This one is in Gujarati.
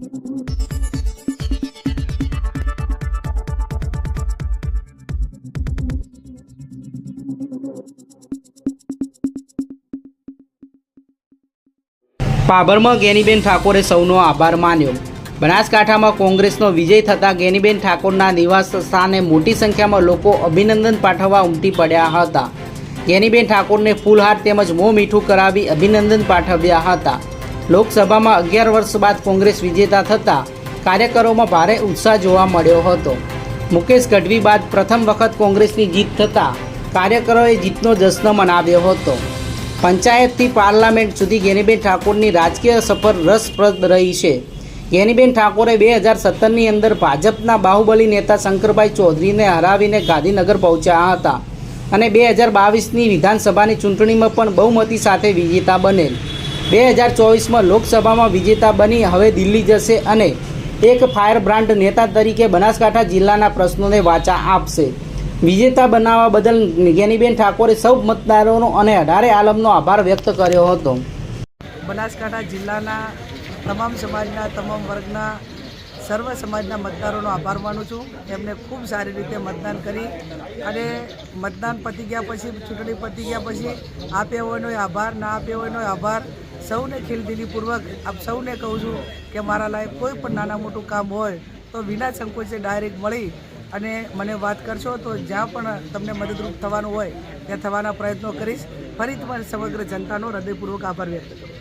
પાભરમાં ગેનીબેન ઠાકોરે સૌનો આભાર માન્યો. બનાસકાંઠામાં કોંગ્રેસનો વિજય થતાં ગેનીબેન ઠાકોરના નિવાસ સ્થાને મોટી સંખ્યામાં લોકો અભિનંદન પાઠવવા ઉમટી પડ્યા હતા. ગેનીબેન ઠાકોરને ફૂલહાર તેમજ મોં મીઠું કરાવી અભિનંદન પાઠવ્યા હતા. લોકસભામાં અગિયાર વર્ષ બાદ કોંગ્રેસ વિજેતા થતાં કાર્યકરોમાં ભારે ઉત્સાહ જોવા મળ્યો હતો. મુકેશ ગઢવી બાદ પ્રથમ વખત કોંગ્રેસની જીત થતાં કાર્યકરોએ જીતનો જશ્ન મનાવ્યો હતો. પંચાયતથી પાર્લામેન્ટ સુધી ગેનીબેન ઠાકોરની રાજકીય સફર રસપ્રદ રહી છે. ગેનીબેન ઠાકોરે બે હજાર સત્તરની અંદર ભાજપના બાહુબલી નેતા શંકરભાઈ ચૌધરીને હરાવીને ગાંધીનગર પહોંચ્યા હતા અને બે હજાર બાવીસની વિધાનસભાની ચૂંટણીમાં પણ બહુમતી સાથે વિજેતા બનેલ. બે હજાર ચોવીસમાં લોકસભામાં વિજેતા બની, હવે દિલ્હી જશે અને એક ફાયર બ્રાન્ડ નેતા તરીકે બનાસકાંઠા જિલ્લાના પ્રશ્નોને વાચા આપશે. વિજેતા બનાવવા બદલ જ્ઞાનીબેન ઠાકોરે સૌ મતદારોનો અને અઢારે આલમનો આભાર વ્યક્ત કર્યો હતો. બનાસકાંઠા જિલ્લાના તમામ સમાજના, તમામ વર્ગના, સર્વ સમાજના મતદારોનો આભાર માનું છું. એમને ખૂબ સારી રીતે મતદાન કરી અને મતદાન પતી ગયા પછી, ચૂંટણી પતી ગયા પછી આપ્યા હોયનો આભાર, ના આપ્યા હોયનો આભાર. સૌને ખીલદિલીપૂર્વક આપ સૌને કહું છું કે મારા લાયક કોઈ પણ નાના મોટું કામ હોય તો વિના સંકોચે ડાયરેક્ટ મળી અને મને વાત કરશો તો જ્યાં પણ તમને મદદરૂપ થવાનું હોય ત્યાં થવાના પ્રયત્નો કરીશ. ફરી તમારી સમગ્ર જનતાનો હૃદયપૂર્વક આભાર વ્યક્ત કરું